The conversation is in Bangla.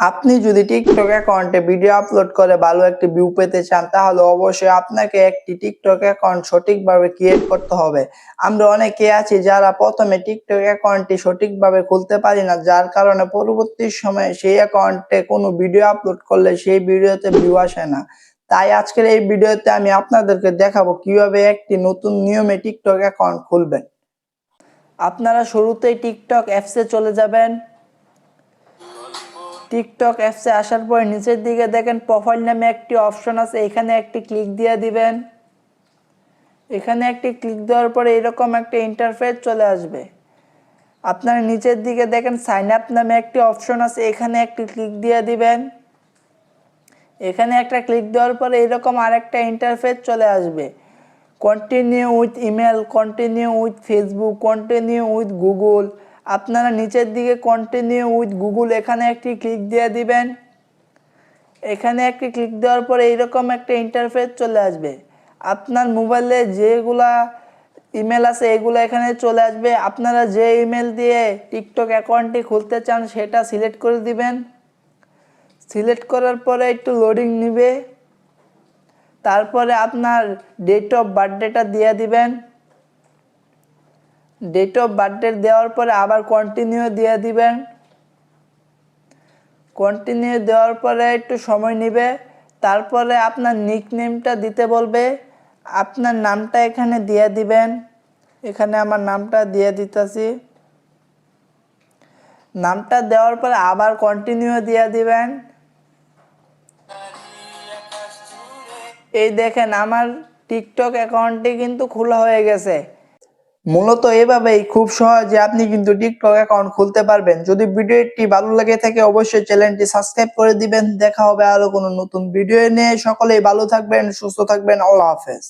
আপনি যদি টিকটক অ্যাকাউন্টে ভিডিও আপলোড করে ভালো একটি ভিউ পেতে চান, তাহলে অবশ্যই আপনাকে একটি টিকটক অ্যাকাউন্ট সঠিকভাবে ক্রিয়েট করতে হবে। আমরা অনেকে আছি যারা প্রথমে টিকটক অ্যাকাউন্টটি সঠিকভাবে খুলতে পারি না, যার কারণে পরবর্তী সময়ে সেই অ্যাকাউন্টে কোনো ভিডিও আপলোড করলে সেই ভিডিওতে ভিউ আসে না। তাই আজকের এই ভিডিওতে আমি আপনাদেরকে দেখাবো কীভাবে একটি নতুন নিয়মে টিকটক অ্যাকাউন্ট খুলবেন। আপনারা শুরুতেই টিকটক অ্যাপসে চলে যাবেন। টিকটক অ্যাপসে আসার পর নিচের দিকে দেখেন প্রোফাইল নামে একটি অপশন আছে, এখানে একটি ক্লিক দিয়ে দিবেন। এখানে একটি ক্লিক দেওয়ার পরে এরকম একটা ইন্টারফেস চলে আসবে। আপনার নিচের দিকে দেখেন সাইন আপ নামে একটি অপশন আছে, এখানে একটি ক্লিক দিয়ে দিবেন। এখানে একটা ক্লিক দেওয়ার পরে এরকম আরেকটা ইন্টারফেস চলে আসবে। Continue with email continue with Facebook continue with Google আপনারা নিচের দিকে কন্টিনিউ উইথ গুগল এখানে একটি ক্লিক দিয়ে দিবেন। এখানে একটি ক্লিক দেওয়ার পরে এইরকম একটা ইন্টারফেস চলে আসবে। আপনার মোবাইলে যেগুলা ইমেল আছে, এগুলো এখানে চলে আসবে। আপনারা যে ইমেল দিয়ে টিকটক অ্যাকাউন্টটি খুলতে চান, সেটা সিলেক্ট করে দিবেন। সিলেক্ট করার পরে একটু লোডিং নিবে। তারপরে আপনার ডেট অফ বার্থডেটা দিয়ে দিবেন। ডেট অফ বার্থডে দেওয়ার পরে আবার কন্টিনিউ দিয়ে দিবেন। কন্টিনিউ দেওয়ার পরে একটু সময় নেবে। তারপরে আপনার নিক নেমটা দিতে বলবে। আপনার নামটা এখানে দিয়ে দিবেন। এখানে আমার নামটা দিয়ে দিতেছি। নামটা দেওয়ার পরে আবার কন্টিনিউ দিয়ে দিবেন। এই দেখেন, আমার টিকটক অ্যাকাউন্টটি কিন্তু খোলা হয়ে গেছে। মূলত এভাবেই খুব সহজে আপনি কিন্তু টিকটক অ্যাকাউন্ট খুলতে পারবেন। যদি ভিডিওটি ভালো লাগে থাকে, অবশ্যই চ্যানেলটি সাবস্ক্রাইব করে দিবেন। দেখা হবে আরও কোনো নতুন ভিডিও নিয়ে। সকলেই ভালো থাকবেন, সুস্থ থাকবেন। আল্লাহ হাফেজ।